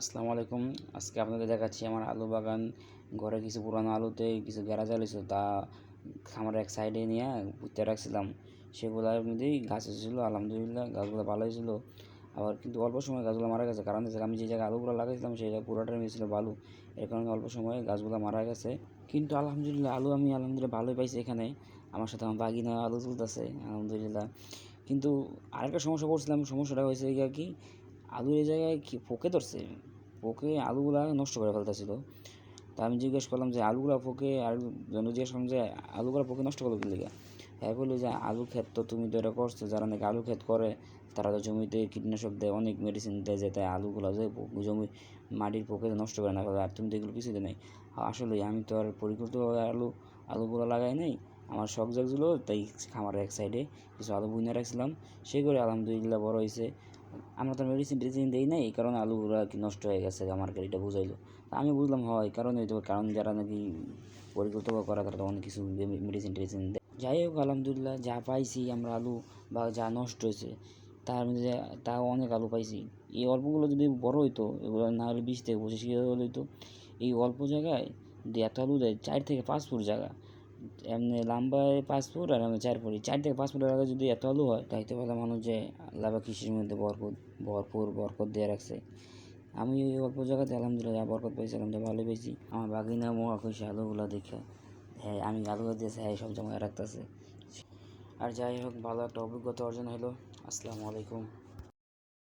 আসসালামু আলাইকুম। আজকে আপনাদের দেখাচ্ছি আমার আলু বাগান। ঘরে কিছু পুরানো আলুতে কিছু গেরা জ্বালিয়েছিল তা আমার এক সাইডে নিয়ে পুঁতে রাখছিলাম। সেগুলোর মধ্যেই গাছ এসেছিল আলহামদুলিল্লাহ গাছগুলো ভালো হয়েছিল। আবার কিন্তু অল্প সময় গাছগুলো মারা গেছে। কারণ আমি যে জায়গায় আলুগুলো লাগাইছিলাম, সেই জায়গায় পুরোটাই মিছিল বালু। এর কারণে অল্প সময়ে গাছগুলো মারা গেছে। কিন্তু আলহামদুলিল্লাহ আলু আমি আলহামদুলিল্লাহ ভালোই পাইছি এখানে। আমার সাথে আমার বাগিনা আলু তুলতেছে, আলহামদুলিল্লাহ। কিন্তু আরেকটা সমস্যা পড়ছিলাম, সমস্যাটা হয়েছে কি আলু এই জায়গায় কি পোকে ধরছে? পোকে আলুগুলা নষ্ট করে ফেলতেছিল। তা আমি জিজ্ঞেস করলাম যে, আলুগুলা পোকে? আর জন্য জিজ্ঞেস করলাম যে, আলুগুলা পোকে নষ্ট করল কি লেগে হ্যাঁ বলল যে, আলু ক্ষেত তো তুমি তো এটা করছ, যারা নাকি আলু ক্ষেত করে, তারা তো জমিতে কীটনাশক দেয়, অনেক মেডিসিন দেয় যে, তাই আলুগুলো যে জমি, মাটির পোকে নষ্ট করে না ফেলে, আর তুমি তো এগুলো কিছুই নেই। আসলে আমি তো আর পরিকল্পিতভাবে আলু, আলুগুলো লাগাই নাই, আমার শখ জাগছিল, তাই খামারের এক সাইডে কিছু আলু বুনে রাখছিলাম করে আলহামদুলিল্লাহ বড় হয়েছে আমরা তো মেডিসিন টেডিসিন দিই নাই, এই কারণে আলুগুলো কি নষ্ট হয়ে গেছে, আমার গাড়িটা বুঝাইলো। আমি বুঝলাম, হয়, এই কারণে তো, কারণ যারা নাকি পরিকল্পনা করা তারা অনেক কিছু মেডিসিন টেডিসিন দেয়। যাই হোক, আলহামদুলিল্লাহ, যা পাইছি আমরা আলু বা যা নষ্ট হয়েছে, তার মধ্যে তাও অনেক আলু পাইছি। এই অল্পগুলো যদি বড় হইতো, এগুলো না হলে বিশ থেকে পঁচিশ কিলো হইতো, এই অল্প জায়গায় এত আলু দেয়, চার থেকে পাঁচ ফুট জায়গা এমনি লম্বায় পাঁচ ফুট আর এমনি চার ফুট চার থেকে পাঁচ ফুটের আগে যদি এত আলু হয়, তাইতে বলে মানুষ যে আল্লাহ কৃষির মধ্যে ভরপুর ভরপুর বরকত দিয়ে রাখছে। আমি ওই অল্প জায়গাতে আলহামদুলিল্লাহ যা বরকত পেয়েছি আলহামদুলিল্লাহ ভালো পেয়েছি আমার বাগিনা মোয়া খুশি আলুগুলো দেখে হ্যাঁ আমি আলু দিয়েছি হ্যাঁ সব জমায় রাখতেছে। আর যাই হোক, ভালো একটা অভিজ্ঞতা অর্জন হলো আসসালামু আলাইকুম।